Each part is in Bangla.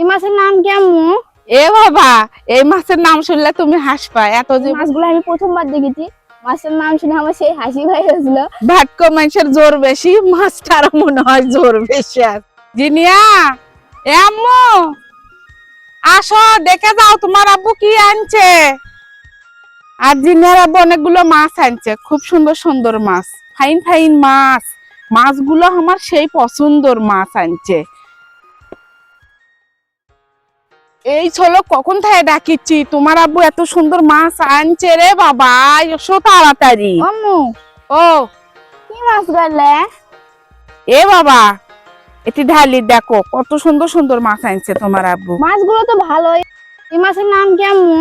এই মাছের নাম কি আম্মু? এ বাবা এই মাছের নাম শুনলে তুমি হাসবা এত যে মাছগুলো আমি প্রথমবার দেখেছি। মাছের নাম শুনে আমার সেই হাসি ভাই হয়েছিল ভাটকো মানুষের জোর বেশি মাছটার মনে হয় জোর বেশি আর জিনিয়া এ আম্মু আসো দেখে যাও তোমার আব্বু কি আনছে। আর জিনিয়ার আব্বু অনেকগুলো মাছ আনছে খুব সুন্দর সুন্দর মাছ ফাইন ফাইন মাছ। মাছগুলো আমার সেই পছন্দর মাছ আনছে। এই চলো কখন থেকে ডাকিচ্ছি? তোমার আব্বু এত সুন্দর মাছ আনছে রে বাবা এসো তাড়াতাড়ি। আম্মু ও। কি মাছ গেলে এ বাবা এটি ঢালি দেখো কত সুন্দর সুন্দর মাছ আনছে তোমার আব্বু। মাছগুলো তো ভালোই। এই মাছের নাম কি আম্মু?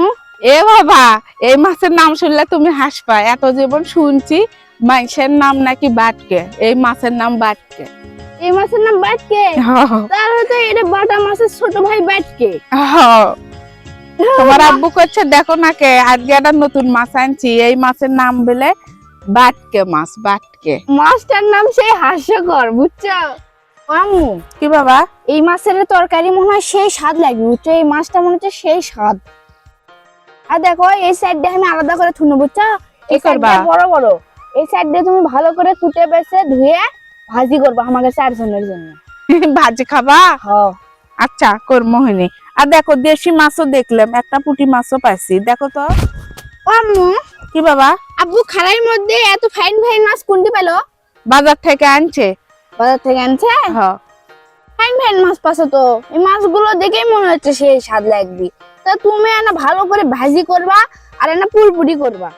এ বাবা এই মাছের নাম শুনলে তুমি হাসবা। এত জীবন শুনছি মাছের নাম নাকি বাটকে। এই মাছের নাম বাটকে। এই মাছের নাম বাটকে। তাহলে তো এটা বাটা মাছের ছোট ভাই বাটকে। তোমার আব্বু করছে দেখো না কে আজকে একটা নতুন মাছ আনছি। এই মাছের নাম বলে বাটকে মাছ বাটকে। মাছটার নাম সেই হাস্যকর বুঝছ? আম্মু কি বাবা? এই মাছের তরকারি মনে হয় সেই স্বাদ লাগবে বুঝছ? এই মাছটা মনে হচ্ছে সেই স্বাদ। আর দেখো এই সাইডটা আমি আলাদা করে থুনো বুঝছ? এই করবা? বড় বড়। এই সাইডটা তুমি ভালো করে কুটে বেছে ধুয়ে ভাজি করবা আমাকে চারজনের জন্য। ভাজি খাবা? হ্যাঁ। আচ্ছা কর্মহিনী আর দেখো দেশি মাছও দেখলাম একটা পুঁটি মাছও পাইছি। দেখো তো। আম্মু। কি বাবা? আব্বু খাড়াইয়ের মধ্যে এত ফাইন ফাইন মাছ কোনটি পেল? বাজার থেকে আনছে। বাজার থেকে আনছে? হ্যাঁ। ফাইন ফাইন মাছ পাশে তো। এই মাছগুলো দেখেই মনে হচ্ছে সেই স্বাদ লাগবে। তা তুমি না ভালো করে ভাজি করবা আর না পুরপুরি করবা।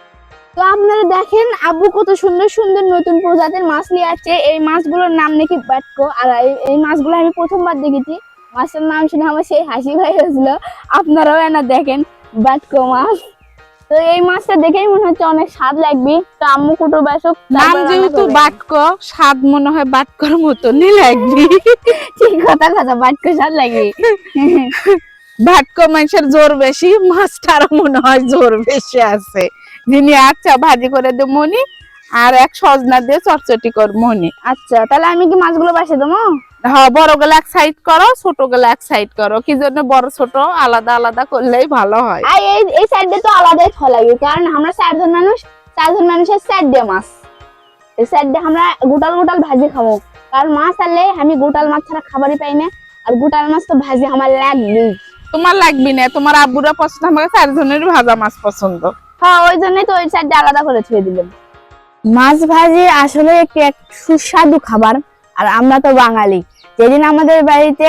তো আপনারা দেখেন আব্বু কত সুন্দর সুন্দর নতুন প্রজাতির মাছ নিয়ে আসছে। এই মাছগুলোর নাম নাকি বাটকো। আর এই- মাছগুলো আমি প্রথমবার দেখেছি। মাছের নাম শুনে আমার সেই হাসি ভাই হয়েছিল আপনারাও না দেখেন বাটকো মাছ। তো এই মাছটা দেখেই মনে হচ্ছে অনেক স্বাদ লাগবে। তো আম্মু কুটো বাসক নাম যেহেতু বাটকো স্বাদ মনে হয় বাটকর মতনই লাগবে। ঠিক কথা কথা বাটকো স্বাদ লাগবে। ভাটকো মানুষের জোর বেশি মাছটারও মনে হয় জোর বেশি আছে। যিনি আচ্ছা ভাজি করে দে মনি আর এক সজনা দিয়ে চটচটি কর মনি। আচ্ছা তাহলে আমি কি মাছগুলো বাসে দেবো? হ্যাঁ বড়গুলো এক সাইড করো ছোটগুলো এক সাইড করো। কি জন্য বড় ছোট আলাদা আলাদা করলেই ভালো হয়। আর এই এই সাইডে তো আলাদাই খাওয়া লাগে কারণ আমরা চারজন মানুষ চারজন মানুষের সাইড দিয়ে মাছ। এই সাইড দিয়ে আমরা গোটাল গোটাল ভাজি খাব। কারণ মাছ আনলে আমি গোটাল মাছ ছাড়া খাবারই পাই না আর গোটাল মাছ তো ভাজি আমার লাগবে তোমার লাগবি না তোমার আব্বুরা পছন্দ আমাকে চারজনের ভাজা মাছ পছন্দ। হ্যাঁ ওই জন্যই তো ওই সাইডটা আলাদা করে ছুঁয়ে দিলাম মাছ ভাজি আসলে একটি এক সুস্বাদু খাবার, আর আমরা তো বাঙালি। যেদিন আমাদের বাড়িতে